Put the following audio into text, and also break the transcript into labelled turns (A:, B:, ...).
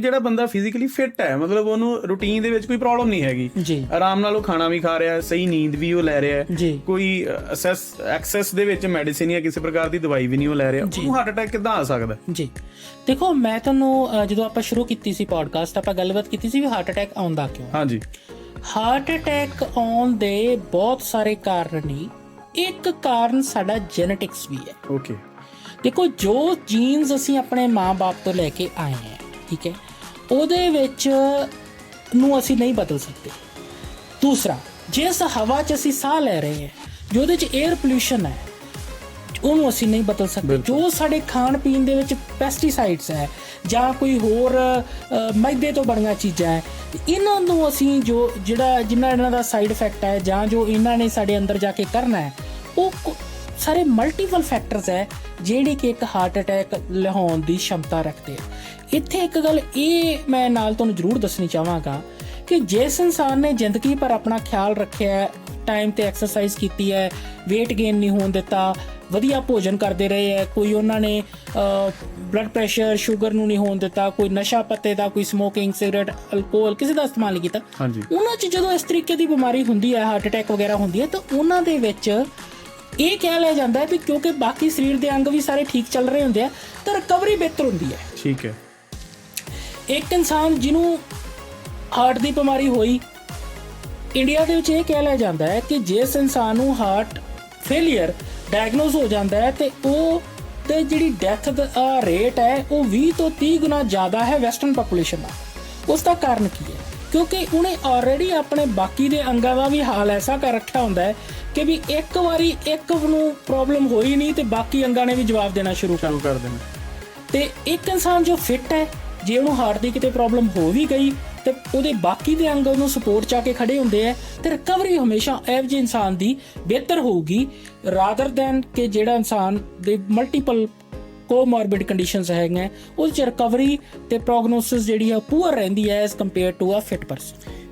A: ਜਿਹੜਾ ਬੰਦਾ physically fit ਹੈ ਮਤਲਬ ਉਹਨੂੰ ਰੂਟੀਨ ਦੇ ਵਿੱਚ ਕੋਈ ਪ੍ਰੋਬਲਮ ਨਹੀਂ ਹੈਗੀ। ਆਰਾਮ ਨਾਲ ਉਹ ਖਾਣਾ ਵੀ ਖਾ ਰਿਹਾ ਹੈ ਸਹੀ ਨੀਂਦ ਵੀ ਉਹ ਲੈ ਰਿਹਾ ਹੈ। ਕੋਈ ਐਕਸੈਸ ਐਕਸੈਸ ਦੇ ਵਿੱਚ ਮੈਡੀਸਿਨ ਜਾਂ ਕਿਸੇ ਪ੍ਰਕਾਰ ਦੀ ਦਵਾਈ ਵੀ ਨਹੀਂ ਉਹ ਲੈ ਰਿਹਾ। ਉਹਨੂੰ ਹਾਰਟ ਅਟੈਕ ਕਿੱਦਾਂ ਆ ਸਕਦਾ?
B: ਜੀ। ਦੇਖੋ ਮੈਂ ਤੁਹਾਨੂੰ ਜਦੋਂ ਆਪਾਂ ਸ਼ੁਰੂ ਕੀਤੀ ਸੀ ਪੋਡਕਾਸਟ ਆਪਾਂ ਗੱਲਬਾਤ ਕੀਤੀ ਸੀ ਵੀ ਹਾਰਟ ਅਟੈਕ ਆਉਂਦਾ ਕਿਉਂ?
A: ਹਾਂਜੀ
B: ਹਾਰਟ ਅਟੈਕ ਆਉਣ ਦੇ ਬਹੁਤ ਸਾਰੇ ਕਾਰਨ ਨੇ। ਇੱਕ ਕਾਰਨ ਸਾਡਾ ਜੈਨੇਟਿਕਸ ਵੀ ਹੈ।
A: ਓਕੇ
B: ਦੇਖੋ ਜੋ ਜੀਨਸ ਅਸੀਂ ਆਪਣੇ ਮਾਪੇ ਤੋਂ ਲੈ ਕੇ ਆਏ ਹਾਂ ਠੀਕ ਹੈ ਉਹਦੇ ਵਿੱਚ ਨੂੰ ਅਸੀਂ ਨਹੀਂ ਬਦਲ ਸਕਦੇ। ਦੂਸਰਾ ਜਿਸ ਹਵਾ 'ਚ ਅਸੀਂ ਸਾਹ ਲੈ ਰਹੇ ਹਾਂ ਜੋ ਉਹਦੇ 'ਚ 에ਅਰ ਪੋਲੂਸ਼ਨ ਹੈ ਉਹਨੂੰ ਅਸੀਂ ਨਹੀਂ ਬਦਲ ਸਕਦੇ। ਜੋ ਸਾਡੇ ਖਾਣ ਪੀਣ ਦੇ ਵਿੱਚ ਪੈਸਟੀਸਾਈਡਸ ਹੈ ਜਾਂ ਕੋਈ ਹੋਰ ਮੈਦੇ ਤੋਂ ਬਣੀਆਂ ਚੀਜ਼ਾਂ ਹੈ ਇਹਨਾਂ ਨੂੰ ਅਸੀਂ ਜੋ ਜਿਹੜਾ ਜਿਨ੍ਹਾਂ ਇਹਨਾਂ ਦਾ ਸਾਈਡ ਇਫੈਕਟ ਹੈ ਜਾਂ ਜੋ ਇਹਨਾਂ ਨੇ ਸਾਡੇ ਅੰਦਰ ਜਾ ਕੇ ਕਰਨਾ ਹੈ ਉਹ ਸਾਰੇ ਮਲਟੀਪਲ ਫੈਕਟਰਸ ਹੈ ਜਿਹੜੇ ਕਿ ਇੱਕ ਹਾਰਟ ਅਟੈਕ ਲਿਆਉਣ ਦੀ ਸ਼ਮਤਾ ਰੱਖਦੇ ਆ। ਇੱਥੇ ਇੱਕ ਗੱਲ ਇਹ ਮੈਂ ਨਾਲ ਤੁਹਾਨੂੰ ਜ਼ਰੂਰ ਦੱਸਣੀ ਚਾਹਾਂਗਾ ਕਿ ਜਿਸ ਇਨਸਾਨ ਨੇ ਜ਼ਿੰਦਗੀ ਭਰ ਆਪਣਾ ਖਿਆਲ ਰੱਖਿਆ ਟਾਈਮ ਤੇ ਐਕਸਰਸਾਈਜ਼ ਕੀਤੀ ਹੈ weight gain ਨਹੀਂ ਹੋਣ ਦਿੱਤਾ ਵਧੀਆ ਭੋਜਨ ਕਰਦੇ ਰਹੇ ਹੈ ਕੋਈ ਉਹਨਾਂ ਨੇ ਬਲੱਡ ਪ੍ਰੈਸ਼ਰ ਸ਼ੂਗਰ ਨੂੰ ਨਹੀਂ ਹੋਣ ਦਿੱਤਾ ਕੋਈ ਨਸ਼ਾ ਪੱਤੇ ਦਾ ਕੋਈ ਸਮੋਕਿੰਗ ਸਿਗਰਟ ਅਲਕੋਹਲ ਕਿਸੇ ਦਾ ਇਸਤੇਮਾਲ ਨਹੀਂ ਕੀਤਾ।
A: ਹਾਂਜੀ।
B: ਉਹਨਾਂ 'ਚ ਜਦੋਂ ਇਸ ਤਰੀਕੇ ਦੀ ਬਿਮਾਰੀ ਹੁੰਦੀ ਹੈ ਹਾਰਟ ਅਟੈਕ ਵਗੈਰਾ ਹੁੰਦੀ ਹੈ ਤਾਂ ਉਹਨਾਂ ਦੇ ਵਿੱਚ ਇਹ ਕਹਿ ਲਿਆ ਜਾਂਦਾ ਹੈ ਵੀ ਕਿਉਂਕਿ ਬਾਕੀ ਸਰੀਰ ਦੇ ਅੰਗ ਵੀ ਸਾਰੇ ਠੀਕ ਚੱਲ ਰਹੇ ਹੁੰਦੇ ਆ ਤਾਂ ਰਿਕਵਰੀ ਬਿਹਤਰ ਹੁੰਦੀ ਹੈ।
A: ਠੀਕ ਹੈ।
B: ਇੱਕ ਇਨਸਾਨ ਜਿਹਨੂੰ ਹਾਰਟ ਦੀ ਬਿਮਾਰੀ ਹੋਈ ਇੰਡੀਆ ਦੇ ਵਿੱਚ ਇਹ ਕਹਿ ਲਿਆ ਜਾਂਦਾ ਹੈ ਕਿ ਜਿਸ ਇਨਸਾਨ ਨੂੰ ਹਾਰਟ ਫੇਲਿਅਰ ਡਾਇਗਨੋਸ ਹੋ ਜਾਂਦਾ ਹੈ ਤੇ ਉਹ ਤੇ ਜਿਹੜੀ ਡੈਥ ਦਾ ਰੇਟ ਹੈ ਉਹ 20 ਤੋਂ 30 ਗੁਣਾ ਜ਼ਿਆਦਾ ਹੈ ਵੈਸਟਰਨ ਪੋਪੂਲੇਸ਼ਨ ਦਾ। ਉਸ ਦਾ ਕਾਰਨ ਕੀ ਹੈ। ਕਿਉਂਕਿ ਉਹਨੇ ਆਲਰੇਡੀ ਆਪਣੇ ਬਾਕੀ ਦੇ ਅੰਗਾਂ ਦਾ ਵੀ ਹਾਲ ਐਸਾ ਕਰ ਰੱਖਿਆ ਹੁੰਦਾ ਹੈ ਕਿ ਵੀ ਇੱਕ ਵਾਰੀ ਇੱਕ ਨੂੰ ਪ੍ਰੋਬਲਮ ਹੋਈ ਨਹੀਂ ਤੇ ਬਾਕੀ ਅੰਗਾਂ ਨੇ ਵੀ ਜਵਾਬ ਦੇਣਾ
A: ਸ਼ੁਰੂ ਕਰ ਦੇਣਾ।
B: ਤੇ ਇੱਕ ਇਨਸਾਨ ਜੋ ਫਿੱਟ ਹੈ ਜੇ ਉਹਨੂੰ ਹਾਰਟ ਦੀ ਕਿਤੇ ਪ੍ਰੋਬਲਮ ਹੋ ਵੀ ਗਈ ਤੇ ਉਹਦੇ ਬਾਕੀ ਦੇ ਅੰਗ ਉਹਨੂੰ ਸਪੋਰਟ ਚਾ ਕੇ ਖੜੇ ਹੁੰਦੇ ਆ ਤੇ ਰਿਕਵਰੀ ਹਮੇਸ਼ਾ ਇਹੋ ਜਿਹੇ ਇਨਸਾਨ ਦੀ ਬਿਹਤਰ ਹੋਊਗੀ ਰਾਦਰ ਦੈਨ ਕਿ ਜਿਹੜਾ ਇਨਸਾਨ ਦੇ ਮਲਟੀਪਲ ਕੋਮੋਰਬਿਡ ਕੰਡੀਸ਼ਨਸ ਹੈਗੀਆਂ, ਉਹਦੇ ਚ ਰਿਕਵਰੀ ਤੇ ਪ੍ਰੋਗਨੋਸਿਸ ਜਿਹੜੀ ਆ ਪੂਅਰ ਰਹਿੰਦੀ ਹੈ as compare to a fit person